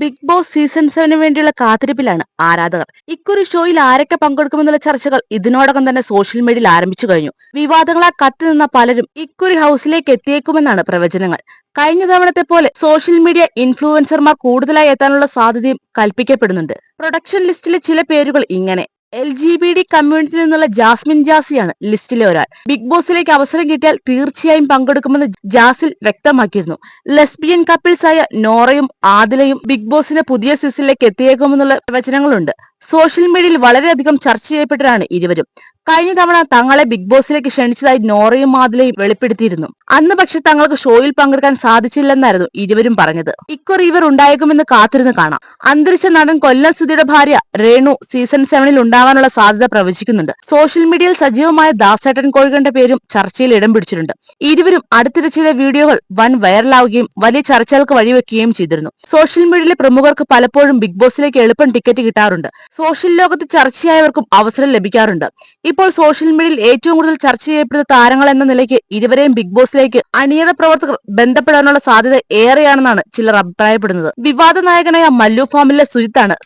Big boss season seven വേണ്ടിയുള്ള കാത്തിരിപ്പിലാണ് ആരാധകർ. ഇക്കുറി ഷോയിൽ ആരൊക്കെ പങ്കെടുക്കുമെന്നുള്ള ചർച്ചകൾ ഇതിനോടകം തന്നെ സോഷ്യൽ മീഡിയയിൽ ആരംഭിച്ചു കഴിഞ്ഞു. വിവാദങ്ങളാ കത്തി നിന്ന പലരും ഇക്കുറി ഹൗസിലേക്ക് എത്തിയേക്കുമെന്നാണ് പ്രവചനങ്ങൾ. കഴിഞ്ഞ തവണത്തെ പോലെ സോഷ്യൽ മീഡിയ ഇൻഫ്ലുവൻസർമാർ കൂടുതലായി എത്താനുള്ള സാധ്യതയും കൽപ്പിക്കപ്പെടുന്നുണ്ട്. പ്രൊഡക്ഷൻ ലിസ്റ്റിലെ ചില പേരുകൾ ഇങ്ങനെ. എൽ ജി ബി ഡി കമ്മ്യൂണിറ്റിയിൽ നിന്നുള്ള ജാസ്മിൻ ജാസിയാണ് ലിസ്റ്റിലെ ഒരാൾ. ബിഗ് ബോസിലേക്ക് അവസരം കിട്ടിയാൽ തീർച്ചയായും പങ്കെടുക്കുമെന്ന് ജാസിൽ വ്യക്തമാക്കിയിരുന്നു. ലെസ്ബിയൻ കപ്പിൾസായ നോറയും ആദിലയും ബിഗ് ബോസിന്റെ പുതിയ സീസണിലേക്ക് എത്തിയേക്കുമെന്നുള്ള പ്രവചനങ്ങളുണ്ട്. സോഷ്യൽ മീഡിയയിൽ വളരെയധികം ചർച്ച ചെയ്യപ്പെട്ടതാണ് ഇരുവരും. കഴിഞ്ഞ തവണ തങ്ങളെ ബിഗ് ബോസിലേക്ക് ക്ഷണിച്ചതായി നോറയും മാതിലയും വെളിപ്പെടുത്തിയിരുന്നു. അന്ന് പക്ഷെ തങ്ങൾക്ക് ഷോയിൽ പങ്കെടുക്കാൻ സാധിച്ചില്ലെന്നായിരുന്നു ഇരുവരും പറഞ്ഞത്. ഇക്കുറി ഇവർ ഉണ്ടായേക്കുമെന്ന് കാത്തിരുന്ന് കാണാം. അന്തരിച്ച നടൻ കൊല്ലം സുധിയുടെ ഭാര്യ രേണു സീസൺ സെവനിൽ ഉണ്ടാവാനുള്ള സാധ്യത പ്രവചിക്കുന്നുണ്ട്. സോഷ്യൽ മീഡിയയിൽ സജീവമായ ദാസേട്ടൻ കോഴികളുടെ പേരും ചർച്ചയിൽ ഇടം പിടിച്ചിട്ടുണ്ട്. ഇരുവരും അടുത്തിടെ ചെയ്ത വീഡിയോകൾ വൻ വൈറലാവുകയും വലിയ ചർച്ചകൾക്ക് വഴിവെക്കുകയും ചെയ്തിരുന്നു. സോഷ്യൽ മീഡിയയിലെ പ്രമുഖർക്ക് പലപ്പോഴും ബിഗ് ബോസിലേക്ക് എളുപ്പം ടിക്കറ്റ് കിട്ടാറുണ്ട്. സോഷ്യൽ ലോകത്ത് ചർച്ചയായവർക്കും അവസരം ലഭിക്കാറുണ്ട്. ഇപ്പോൾ സോഷ്യൽ മീഡിയയിൽ ഏറ്റവും കൂടുതൽ ചർച്ച ചെയ്യപ്പെടുന്ന താരങ്ങൾ എന്ന നിലയ്ക്ക് ഇരുവരെയും ബിഗ് ബോസിലേക്ക് അണിയറ പ്രവർത്തകർ ബന്ധപ്പെടാനുള്ള സാധ്യത ഏറെയാണെന്നാണ് ചിലർ അഭിപ്രായപ്പെടുന്നത്. വിവാദ നായകനായ മല്ലു ഫാമിലെ സുജിത്താണ്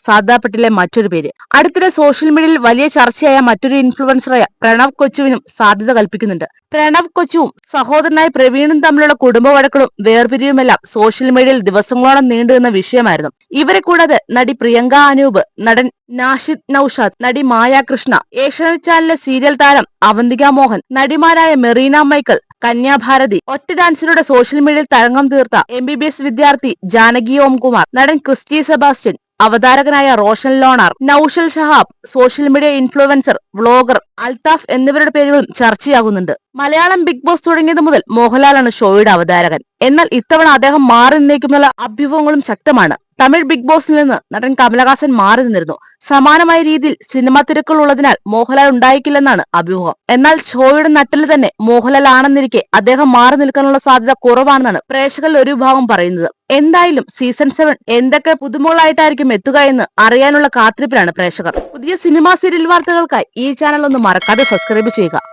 പട്ടിലെ മറ്റൊരു പേര്. അടുത്തിടെ സോഷ്യൽ മീഡിയയിൽ വലിയ ചർച്ചയായ മറ്റൊരു ഇൻഫ്ലുവൻസറായ പ്രണവ് കൊച്ചുവിനും സാധ്യത കൽപ്പിക്കുന്നുണ്ട്. പ്രണവ് കൊച്ചുവും സഹോദരനായ പ്രവീണും തമ്മിലുള്ള കുടുംബ വഴക്കുകളും വേർപിരിയുമെല്ലാം സോഷ്യൽ മീഡിയയിൽ ദിവസങ്ങളോളം നീണ്ടുവന്ന വിഷയമായിരുന്നു. ഇവരെ കൂടാതെ നടി പ്രിയങ്ക അനൂപ് നടൻ നാഷിദ് നൌഷാദ് നടി മായാകൃഷ്ണ ഏഷ്യാനെറ്റ് ചാനലിലെ സീരിയൽ താരം അവന്തിക മോഹൻ നടിമാരായ മെറീന മൈക്കിൾ കന്യാഭാരതി ഒറ്റ ഡാൻസിലൂടെ സോഷ്യൽ മീഡിയയിൽ തരംഗം തീർത്ത എം ബി ബി എസ് വിദ്യാർത്ഥി ജാനകി ഓംകുമാർ നടൻ ക്രിസ്റ്റി സെബാസ്റ്റ്യൻ അവതാരകനായ Roshan lunar Naushal Shahab social media influencer vlogger Althaf എന്നിവരുടെ പേരുകളും ചർച്ചയാകുന്നുണ്ട്. മലയാളം ബിഗ് ബോസ് തുടങ്ങിയത് മുതൽ മോഹൻലാലാണ് ഷോയുടെ അവതാരകൻ. എന്നാൽ ഇത്തവണ അദ്ദേഹം മാറി നിന്നേക്കുമെന്നുള്ള അഭ്യൂഹങ്ങളും ശക്തമാണ്. തമിഴ് ബിഗ് ബോസിൽ നിന്ന് നടൻ കമലഹാസൻ മാറി നിന്നിരുന്നു. സമാനമായ രീതിയിൽ സിനിമാ തിരക്കുകൾ ഉള്ളതിനാൽ മോഹൻലാൽ ഉണ്ടായിക്കില്ലെന്നാണ് അഭ്യൂഹം എന്നാൽ ഷോയുടെ നട്ടിൽ തന്നെ മോഹൻലാൽ ആണെന്നിരിക്കെ അദ്ദേഹം മാറി നിൽക്കാനുള്ള സാധ്യത കുറവാണെന്നാണ് പ്രേക്ഷകരിൽ ഒരു വിഭാഗം പറയുന്നത്. എന്തായാലും സീസൺ സെവൻ എന്തൊക്കെ പുതുമകളായിട്ടായിരിക്കും എത്തുക എന്ന് അറിയാനുള്ള കാത്തിരിപ്പിലാണ് പ്രേക്ഷകർ. പുതിയ സിനിമാ സീരിയൽ വാർത്തകൾക്കായി ഈ ചാനൽ ഒന്ന് മറക്കാതെ സബ്സ്ക്രൈബ് ചെയ്യുക.